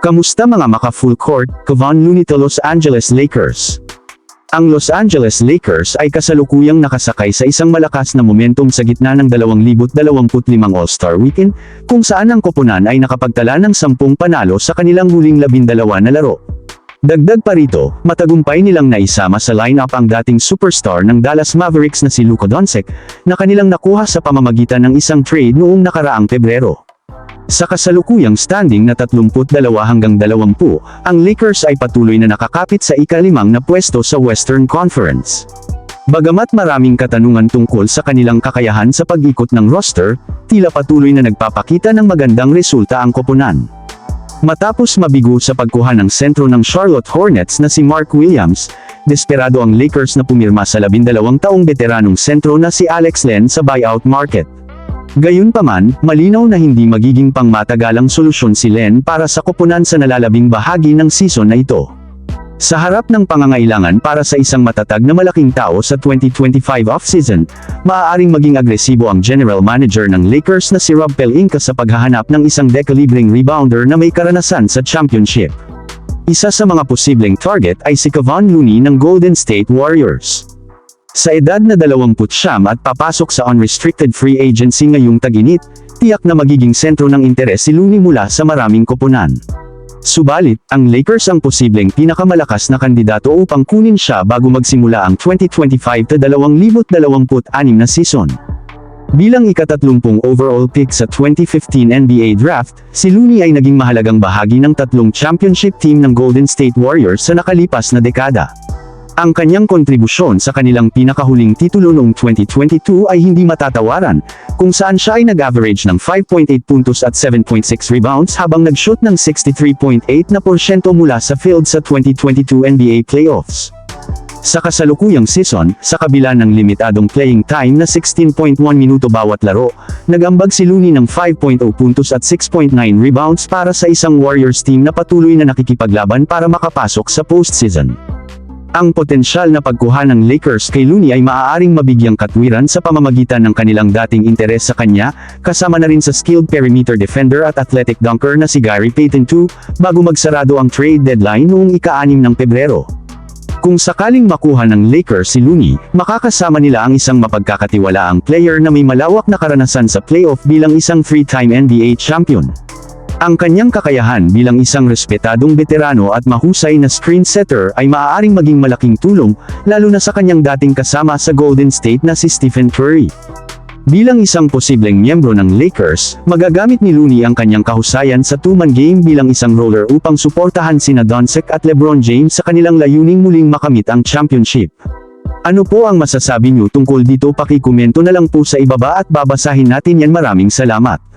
Kamusta mga maka-full court, Kevon to Los Angeles Lakers? Ang Los Angeles Lakers ay kasalukuyang nakasakay sa isang malakas na momentum sa gitna ng 2025 All-Star Weekend, kung saan ang koponan ay nakapagtala ng 10 panalo sa kanilang huling 12 na laro. Dagdag pa rito, matagumpay nilang naisama sa lineup ang dating superstar ng Dallas Mavericks na si Luka Doncic, na kanilang nakuha sa pamamagitan ng isang trade noong nakaraang Pebrero. Sa kasalukuyang standing na 32 hanggang 20, ang Lakers ay patuloy na nakakapit sa ikalimang na pwesto sa Western Conference. Bagamat maraming katanungan tungkol sa kanilang kakayahan sa pag-ikot ng roster, tila patuloy na nagpapakita ng magandang resulta ang koponan. Matapos mabigo sa pagkuha ng sentro ng Charlotte Hornets na si Mark Williams, desperado ang Lakers na pumirma sa 12 taong veteranong sentro na si Alex Len sa buyout market. Gayunpaman, malinaw na hindi magiging pangmatagalang solusyon si Len para sa koponan sa nalalabing bahagi ng season na ito. Sa harap ng pangangailangan para sa isang matatag na malaking tao sa 2025 offseason, maaaring maging agresibo ang general manager ng Lakers na si Rob Pelinka sa paghahanap ng isang dekalibreng rebounder na may karanasan sa championship. Isa sa mga posibleng target ay si Kevon Looney ng Golden State Warriors. Sa edad na 20 at papasok sa unrestricted free agency ngayong taginit, tiyak na magiging sentro ng interes si Looney mula sa maraming koponan. Subalit, ang Lakers ang posibleng pinakamalakas na kandidato upang kunin siya bago magsimula ang 2025-2026 na season. Bilang ikatatlumpung overall pick sa 2015 NBA Draft, si Looney ay naging mahalagang bahagi ng tatlong championship team ng Golden State Warriors sa nakalipas na dekada. Ang kanyang kontribusyon sa kanilang pinakahuling titulo noong 2022 ay hindi matatawaran, kung saan siya ay nag-average ng 5.8 puntos at 7.6 rebounds habang nag-shoot ng 63.8 na porsyento mula sa field sa 2022 NBA Playoffs. Sa kasalukuyang season, sa kabila ng limitadong playing time na 16.1 minuto bawat laro, nagambag si Looney ng 5.0 puntos at 6.9 rebounds para sa isang Warriors team na patuloy na nakikipaglaban para makapasok sa postseason. Ang potensyal na pagkuha ng Lakers kay Looney ay maaaring mabigyang katwiran sa pamamagitan ng kanilang dating interes sa kanya, kasama na rin sa skilled perimeter defender at athletic dunker na si Gary Payton II, bago magsarado ang trade deadline noong ika-6 ng Pebrero. Kung sakaling makuha ng Lakers si Looney, makakasama nila ang isang mapagkakatiwalaang player na may malawak na karanasan sa playoff bilang isang three-time NBA champion. Ang kanyang kakayahan bilang isang respetadong veterano at mahusay na screen setter ay maaaring maging malaking tulong, lalo na sa kanyang dating kasama sa Golden State na si Stephen Curry. Bilang isang posibleng miyembro ng Lakers, magagamit ni Looney ang kanyang kahusayan sa two-man game bilang isang roller upang suportahan sina Doncic at LeBron James sa kanilang layuning muling makamit ang championship. Ano po ang masasabi niyo tungkol dito pakikomento na lang po sa ibaba at babasahin natin yan maraming salamat.